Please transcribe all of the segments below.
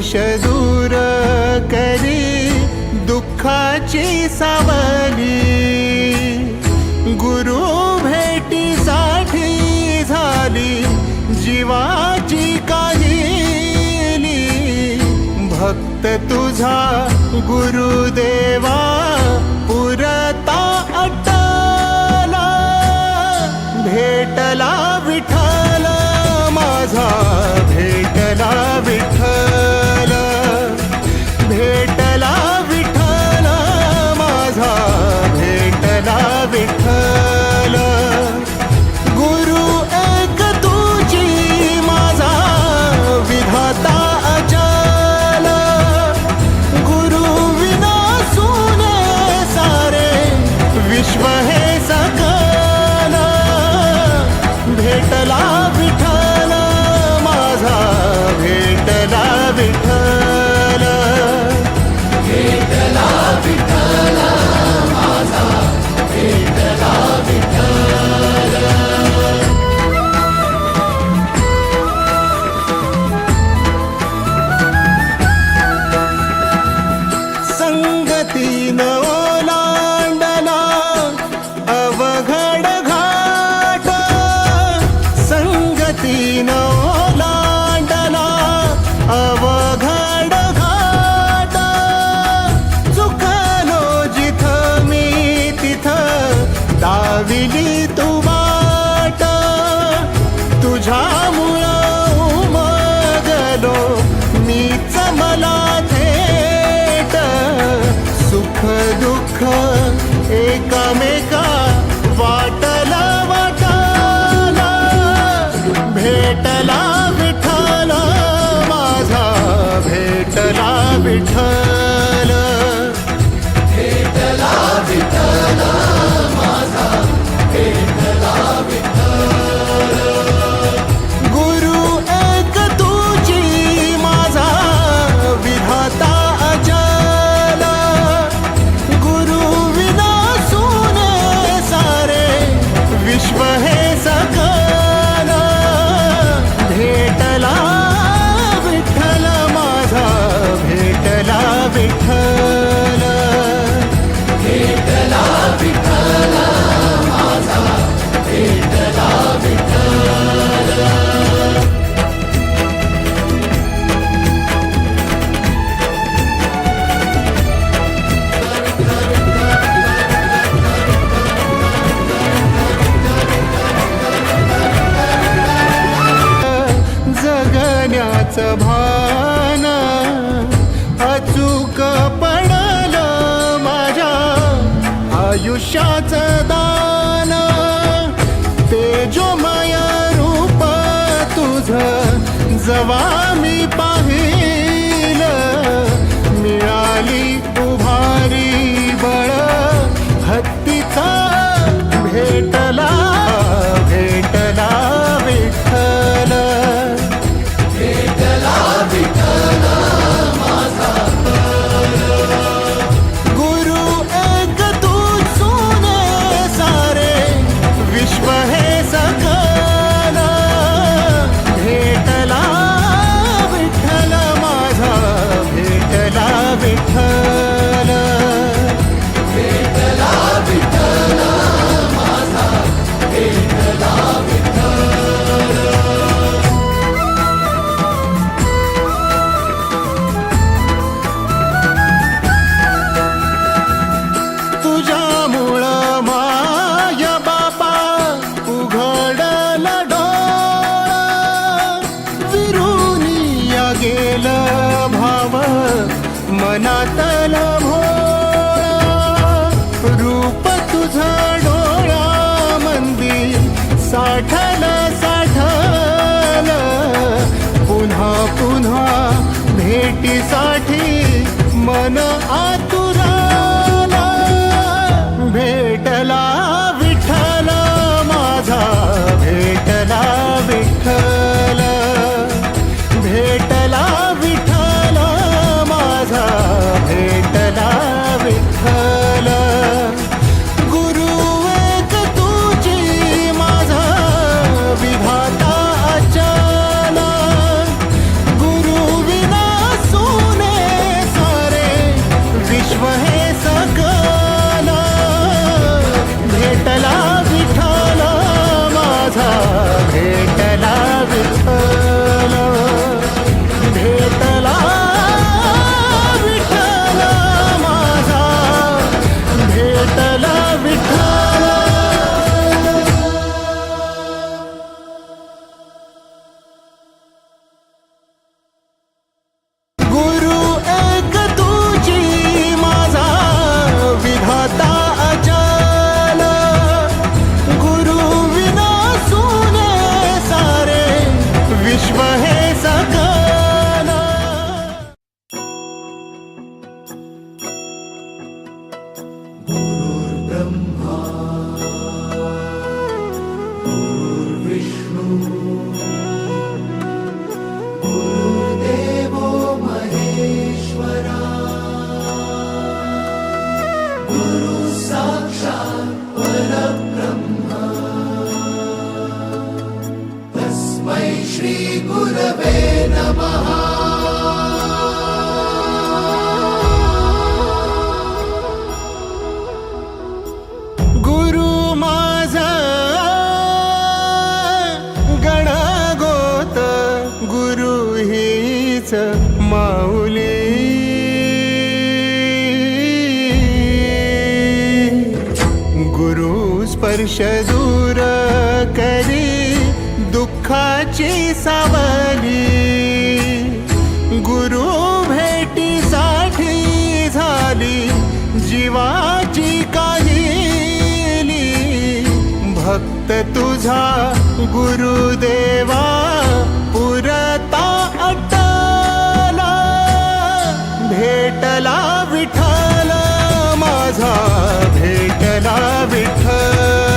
विष दूर करी दुःखाची सावली. गुरु भेटीसाठी झाली जीवाची काली भक्त तुझा गुरुदेवा पुरता अटला. भेटला माझा भेटला विठ्ठल. भाना अचूक पडल माझ्या आयुष्याच दान. ते जो माया रूप तुझ जवा मी पा भेटीसाठी मन आतू गुरु स्पर्श दूर करी दुःखाची सावली. गुरु भेटीसाठी झाली जीवाची काहिली. भक्त तुझा गुरुदेवा पुरता अटला. भेटला विट माझा भेटला विठ्ठल.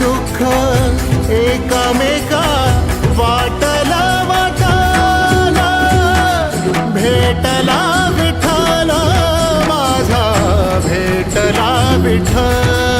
दुःख एकामेका वाटला वाटला भेटला विठला माझा भेटला विठ्ठल.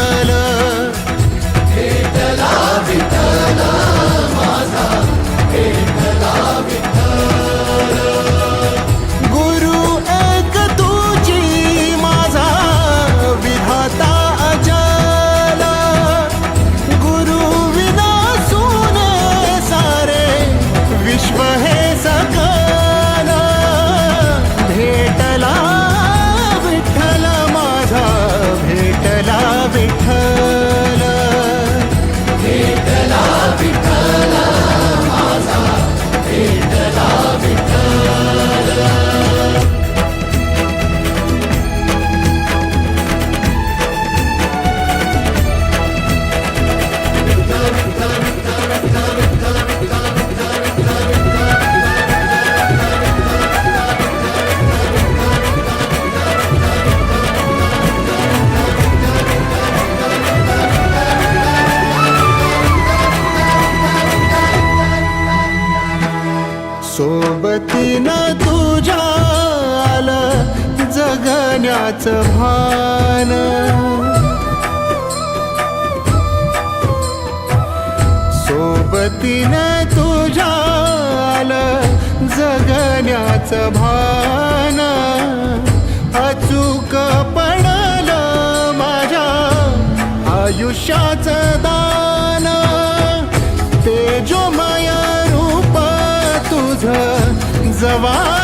सोबतीनं तुझ्या आलं जगण्याचं भान. सोबतीनं तुझ्या आलं जगण्याचं भान. अचूक पडलं माझ्या आयुष्याचं दान. तेजोमय रूप तुझं जवा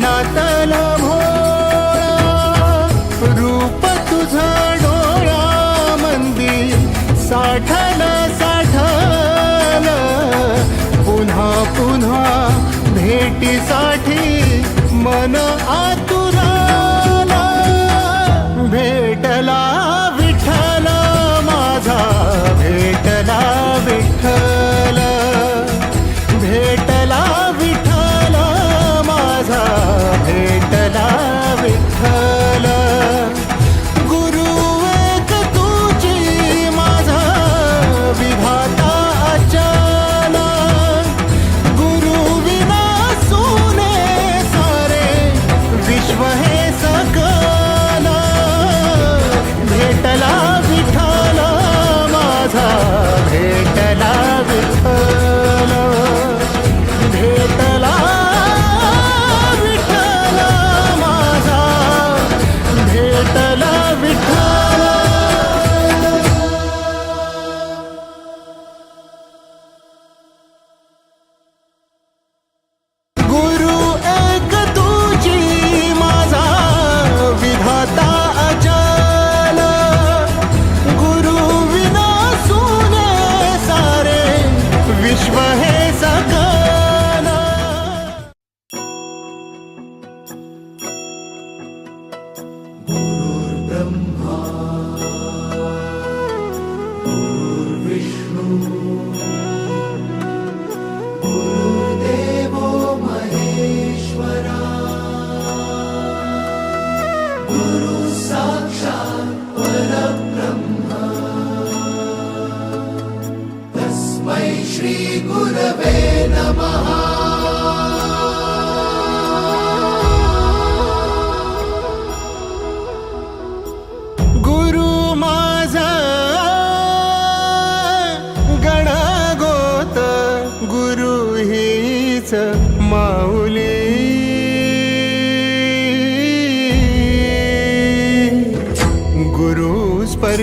That.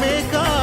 Make up.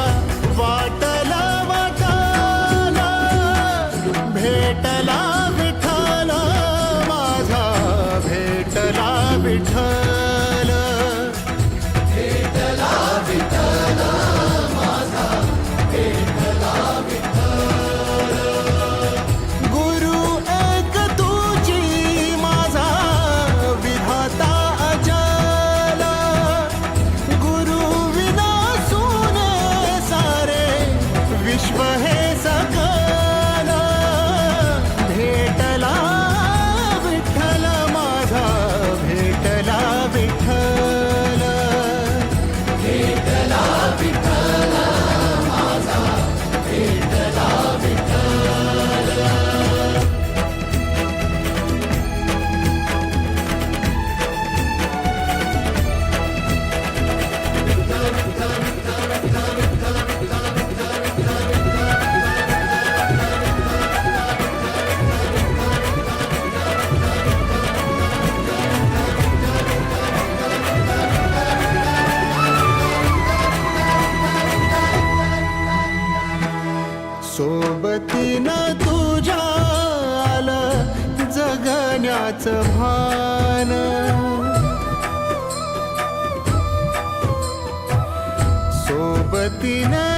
त्याच भान. सोबतीनं